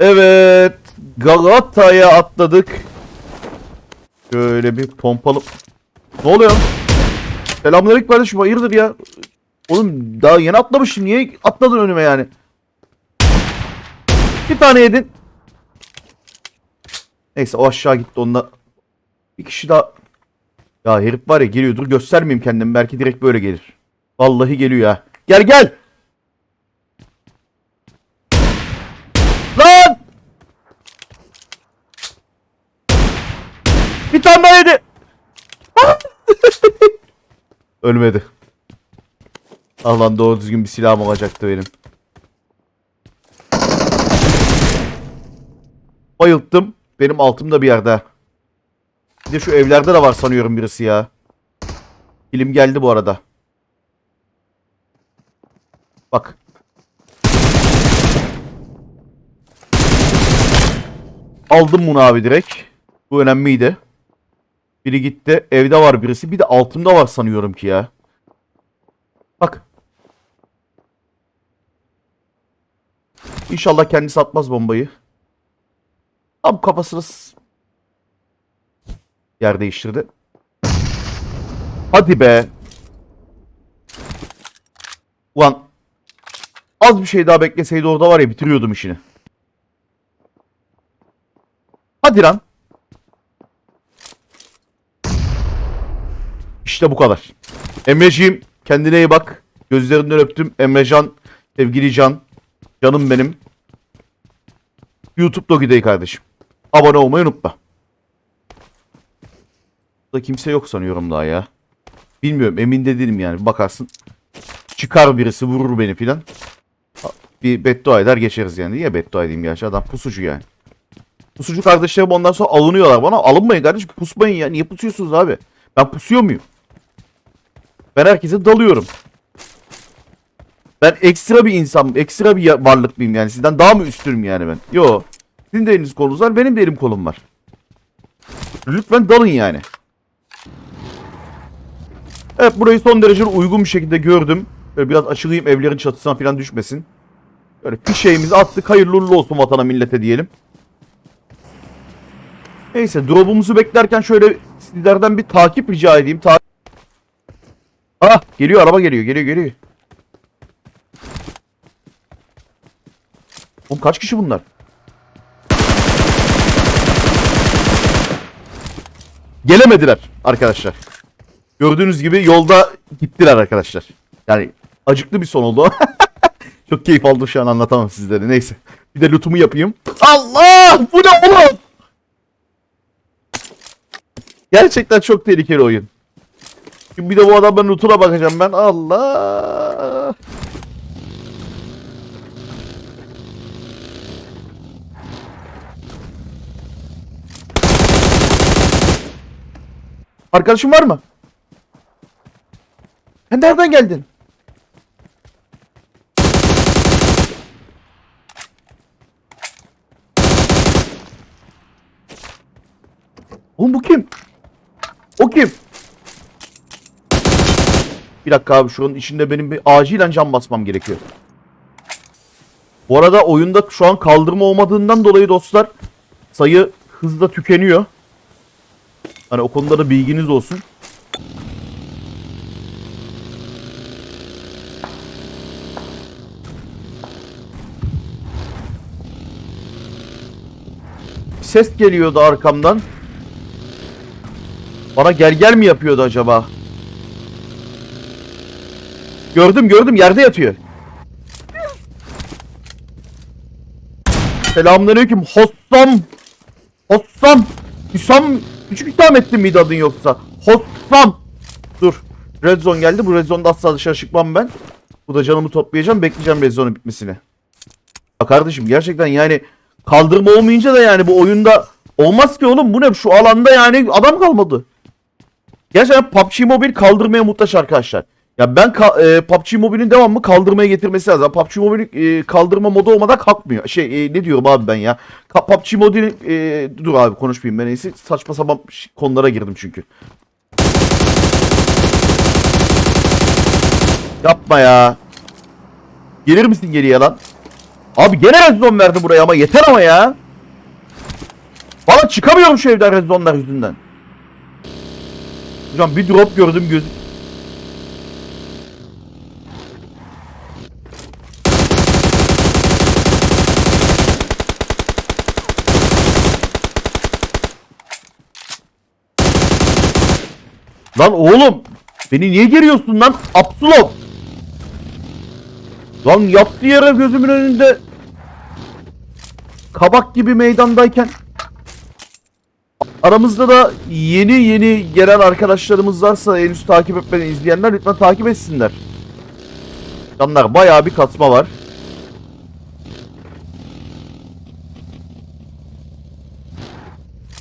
Evet. Galata'ya atladık. Şöyle bir pompalı... Ne oluyor? Selamünaleyküm kardeşim hayırdır ya? Oğlum daha yeni atlamıştım. Niye atladın önüme yani? Bir tane yedin. Neyse o aşağı gitti onda. Bir kişi daha... Ya herif var ya geliyor. Dur göstermeyeyim kendimi. Belki direkt böyle gelir. Vallahi geliyor ya. Gel gel. Lan! Bir tane daha yedi. Ölmedi. Ah lan doğru düzgün bir silahım olacaktı benim. Bayılttım. Benim altımda bir yerde. Bir de şu evlerde de var sanıyorum birisi ya. Film geldi bu arada. Bak. Aldım bunu abi direkt. Bu önemliydi. Biri gitti. Evde var birisi. Bir de altımda var sanıyorum ki ya. Bak. İnşallah kendisi atmaz bombayı. Tam kafasını yer değiştirdi. Hadi be. Ulan az bir şey daha bekleseydi orada var ya bitiriyordum işini. Hadi lan. İşte bu kadar. Emreciğim kendine iyi bak. Gözlerinden öptüm. Emrecan, sevgili Can. Canım benim. YouTube Dogi'deyi kardeşim. Abone olmayı unutma. Burada kimse yok sanıyorum daha ya. Bilmiyorum emin de değilim yani. Bakarsın çıkar birisi vurur beni filan. Bir beddua eder geçeriz yani. Niye beddua edeyim gerçi adam pusucu yani. Pusucu kardeşlerim ondan sonra alınıyorlar bana. Alınmayın kardeşim pusmayın ya. Niye pusuyorsunuz abi? Ben pusuyor muyum? Ben herkese dalıyorum. Ben ekstra bir insan, ekstra bir varlık mıyım yani? Sizden daha mı üstünüm yani ben? Yo. Sizin de eliniz kolunuz var, benim de elim kolum var. Lütfen dalın yani. Evet burayı son derece uygun bir şekilde gördüm. Böyle biraz açılayım evlerin çatısına falan düşmesin. Böyle fişeğimizi attık. Hayırlı uğurlu olsun vatana millete diyelim. Neyse drop'umuzu beklerken şöyle sizlerden bir takip rica edeyim. Ta ah geliyor araba geliyor geliyor geliyor. Oğlum kaç kişi bunlar? Gelemediler arkadaşlar. Gördüğünüz gibi yolda gittiler arkadaşlar. Yani acıklı bir son oldu. Çok keyif aldım şu an anlatamam sizlere. Neyse. Bir de lootumu yapayım. Allah! Bu ne oğlum? Gerçekten çok tehlikeli oyun. Şimdi bir de bu adamın lootuna bakacağım ben. Allah! Arkadaşın var mı? Sen nereden geldin? Oğlum bu kim? O kim? Bir dakika abi şunun içinde benim bir acilen cam basmam gerekiyor. Bu arada oyunda şu an kaldırma olmadığından dolayı dostlar sayı hızla tükeniyor. Hani o konuda da bilginiz olsun. Ses geliyordu arkamdan. Bana gel gel mi yapıyordu acaba? Gördüm gördüm yerde yatıyor. Selamünaleyküm Hossam. Hossam. Hüsam. Küçük Hüsamettin miydi adın yoksa? Hossam. Dur. Red Zone geldi. Bu Red Zone'da asla dışarı çıkmam ben. Bu da canımı toplayacağım. Bekleyeceğim Red Zone'un bitmesini. Ya kardeşim gerçekten yani kaldırma olmayınca da yani bu oyunda olmaz ki oğlum. Bu ne? Şu alanda yani adam kalmadı. Gerçekten PUBG Mobile kaldırmaya muhtaç arkadaşlar. Ya ben e, PUBG Mobile'in devamlı kaldırmaya getirmesi lazım. PUBG Mobile e, kaldırma modu olmadan kalkmıyor. Şey e, ne diyorum abi ben ya. Ka- PUBG Mobile e, dur abi konuşmayayım ben en iyisi. Saçma sapan konulara girdim çünkü. Yapma ya. Gelir misin geriye lan? Abi gene rezon verdi buraya ama yeter ama ya. Valla çıkamıyorum şu evden rezonlar yüzünden. Hocam bir drop gördüm göz. Lan oğlum beni niye geriyorsun lan Abdullah? Lan yaptığı yere gözümün önünde kabak gibi meydandayken aramızda da yeni yeni gelen arkadaşlarımız varsa henüz takip etmeden izleyenler lütfen takip etsinler. Canlar bayağı bir katma var.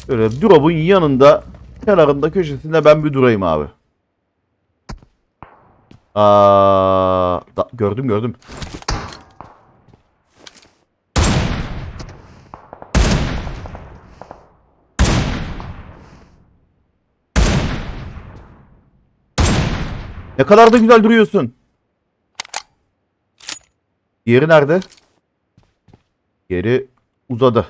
Böyle drop'un yanında kenarında köşesinde ben bir durayım abi. Aa, gördüm gördüm. Ne kadar da güzel duruyorsun. Diğeri nerede? Diğeri uzadı.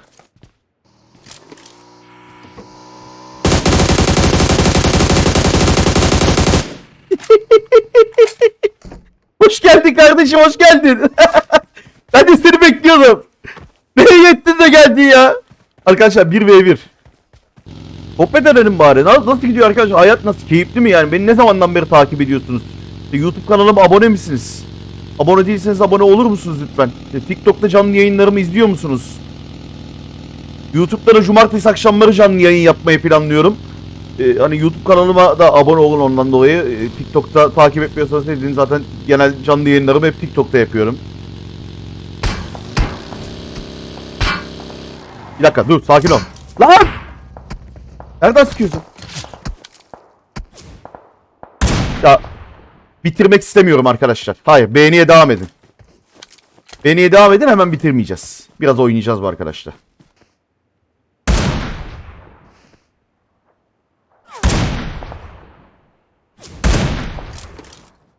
Hoş geldin kardeşim hoş geldin. ben de seni bekliyordum. Nereye yettin de geldin ya? Arkadaşlar 1v1. Sohbet edelim bari. Nasıl, nasıl gidiyor arkadaşlar? Hayat nasıl? Keyifli mi yani? Beni ne zamandan beri takip ediyorsunuz? İşte YouTube kanalıma abone misiniz? Abone değilseniz abone olur musunuz lütfen? İşte TikTok'ta canlı yayınlarımı izliyor musunuz? YouTube'da da cumartesi akşamları canlı yayın yapmayı planlıyorum. Ee, hani YouTube kanalıma da abone olun ondan dolayı. Ee, TikTok'ta takip etmiyorsanız edin zaten genel canlı yayınlarımı hep TikTok'ta yapıyorum. Bir dakika dur sakin ol. Lan! Nereden sıkıyorsun? Ya bitirmek istemiyorum arkadaşlar. Hayır beğeniye devam edin. Beğeniye devam edin hemen bitirmeyeceğiz. Biraz oynayacağız bu arkadaşlar.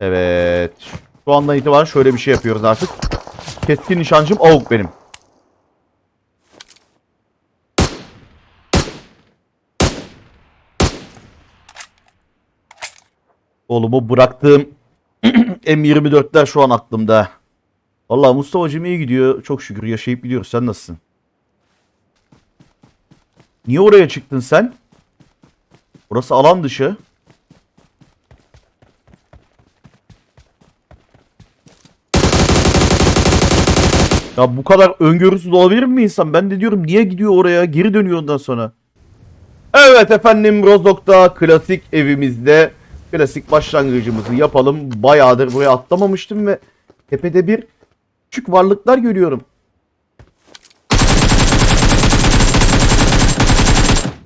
Evet. Şu andan itibaren şöyle bir şey yapıyoruz artık. Keskin nişancım AUK benim. Oğlum o bıraktığım M24'ler şu an aklımda. Vallahi Mustafa'cığım iyi gidiyor. Çok şükür yaşayıp gidiyoruz. Sen nasılsın? Niye oraya çıktın sen? Burası alan dışı. Ya bu kadar öngörüsüz olabilir mi insan? Ben de diyorum niye gidiyor oraya? Geri dönüyor ondan sonra. Evet efendim Rozok'ta klasik evimizde klasik başlangıcımızı yapalım. Bayağıdır buraya atlamamıştım ve tepede bir küçük varlıklar görüyorum.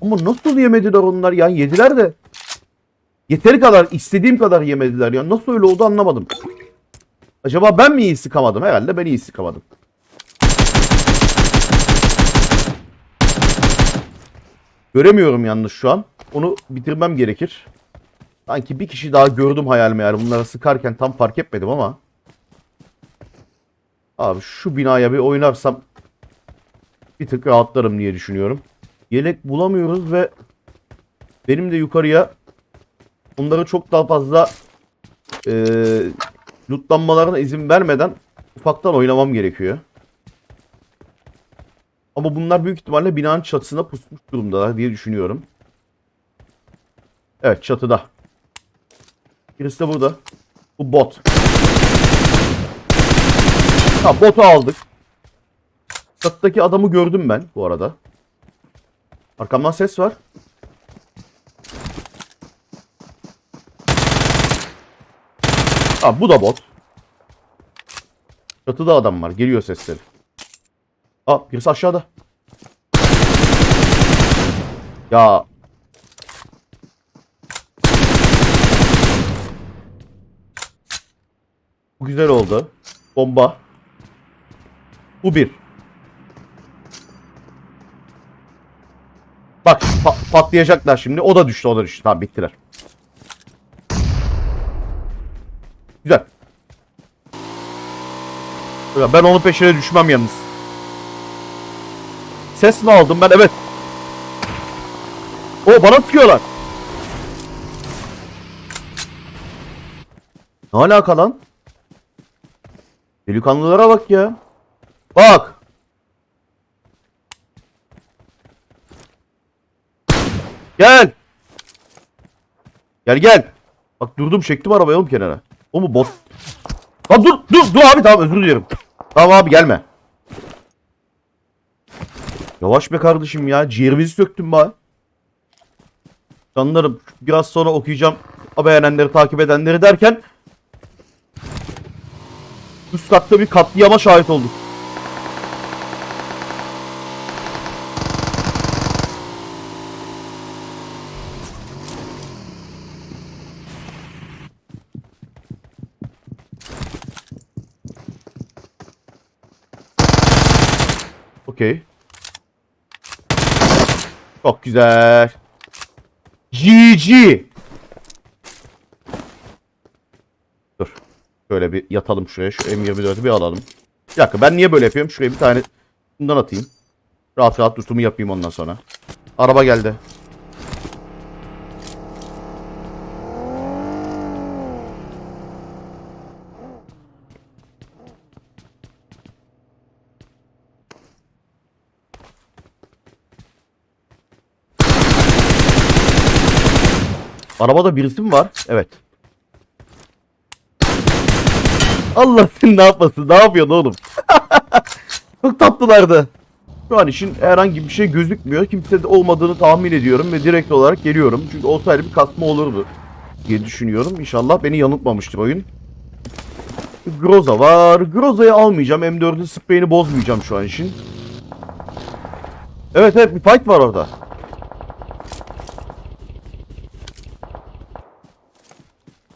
Ama nasıl yemediler onlar ya? Yediler de. Yeteri kadar, istediğim kadar yemediler ya. Nasıl öyle oldu anlamadım. Acaba ben mi iyi sıkamadım? Herhalde ben iyi sıkamadım. Göremiyorum yalnız şu an. Onu bitirmem gerekir. Sanki bir kişi daha gördüm hayalime yani. Bunlara sıkarken tam fark etmedim ama. Abi şu binaya bir oynarsam bir tık rahatlarım diye düşünüyorum. Yelek bulamıyoruz ve benim de yukarıya onlara çok daha fazla eee lootlanmalarına izin vermeden ufaktan oynamam gerekiyor. Ama bunlar büyük ihtimalle binanın çatısına pusmuş durumdalar diye düşünüyorum. Evet çatıda. Birisi de burada. Bu bot. Ha botu aldık. Çatıdaki adamı gördüm ben bu arada. Arkamdan ses var. Ha bu da bot. Çatıda adam var. Geliyor sesleri. Aa birisi aşağıda. Ya. Bu güzel oldu. Bomba. Bu bir. Bak pa- patlayacaklar şimdi. O da düştü o da düştü. Tamam bittiler. Güzel. Ben onun peşine düşmem yalnız. Ses mi aldım ben? Evet. O bana sıkıyorlar. Ne alaka lan? Delikanlılara bak ya. Bak. Gel. Gel gel. Bak durdum çektim arabayı oğlum kenara. O mu bot? Lan dur dur dur abi tamam özür dilerim. Tamam abi gelme. Yavaş be kardeşim ya. Ciğerimizi söktün be. Canlarım biraz sonra okuyacağım. Beğenenleri takip edenleri derken üst katta bir katliama şahit olduk. Okey. Çok güzel. GG. Dur. Şöyle bir yatalım şuraya. Şu M24'ü bir alalım. Bir dakika ben niye böyle yapıyorum? Şuraya bir tane bundan atayım. Rahat rahat tutumu yapayım ondan sonra. Araba geldi. Arabada birisi mi var? Evet. Allah seni ne yapmasın? Ne yapıyorsun oğlum? Çok tatlılardı. Şu an için herhangi bir şey gözükmüyor. Kimse de olmadığını tahmin ediyorum ve direkt olarak geliyorum. Çünkü olsaydı bir kasma olurdu diye düşünüyorum. İnşallah beni yanıltmamıştır oyun. Groza var. Groza'yı almayacağım. M4'ün spreyini bozmayacağım şu an için. Evet evet bir fight var orada.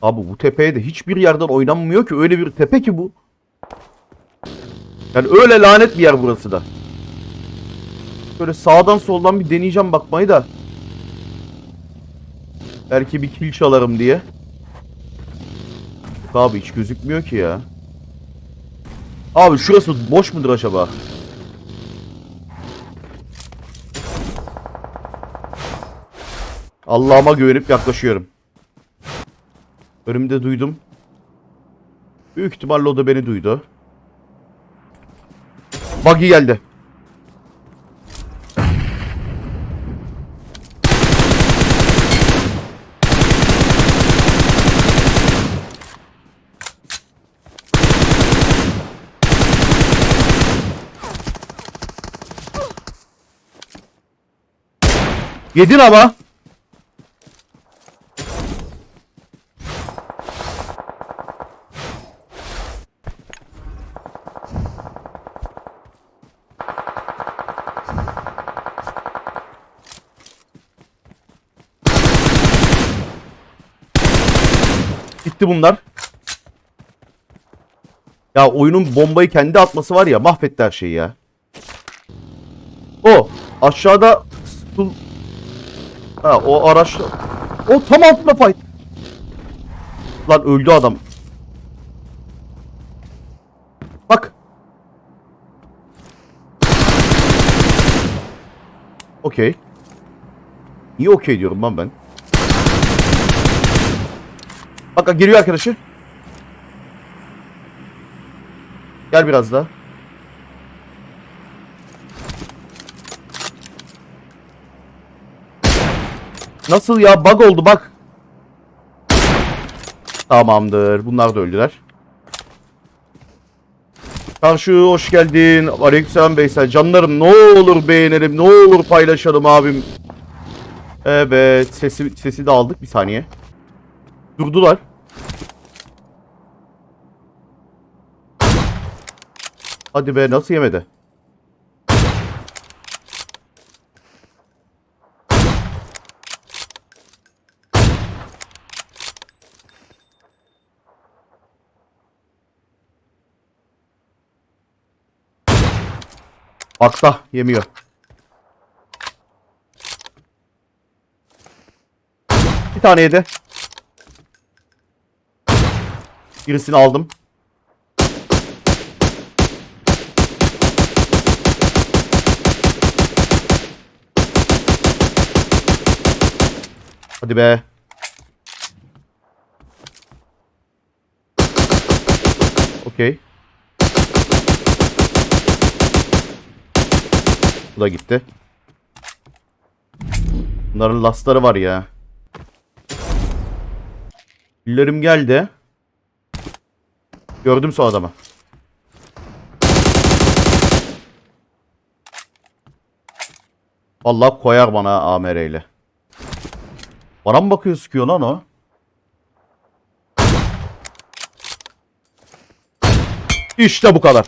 Abi bu tepeye de hiçbir yerden oynanmıyor ki. Öyle bir tepe ki bu. Yani öyle lanet bir yer burası da. Böyle sağdan soldan bir deneyeceğim bakmayı da. Belki bir kill çalarım diye. Abi hiç gözükmüyor ki ya. Abi şurası boş mudur acaba? Allah'ıma güvenip yaklaşıyorum. Önümde duydum. Büyük ihtimalle o da beni duydu. Buggy geldi. Yedin ama. Gitti bunlar. Ya oyunun bombayı kendi atması var ya mahvetti her şeyi ya. O aşağıda Ha o araç O tam altında fight. Lan öldü adam. Bak. Okey. Niye okey diyorum lan ben? Bak geliyor arkadaşı. Gel biraz daha. Nasıl ya? Bug oldu bak. Tamamdır. Bunlar da öldüler. Karşı hoş geldin. Aleykümselam Veysel. Canlarım ne olur beğenelim. Ne olur paylaşalım abim. Evet. Sesi, sesi de aldık. Bir saniye. Durdular. Hadi be nasıl yemedi? Akta yemiyor. Bir tane yedi. Birisini aldım. Hadi be. Okey. Bu da gitti. Bunların lastları var ya. Küllerim geldi. Gördüm son adamı. Allah koyar bana AMR. Bana mı bakıyor sıkıyor lan o? İşte bu kadar.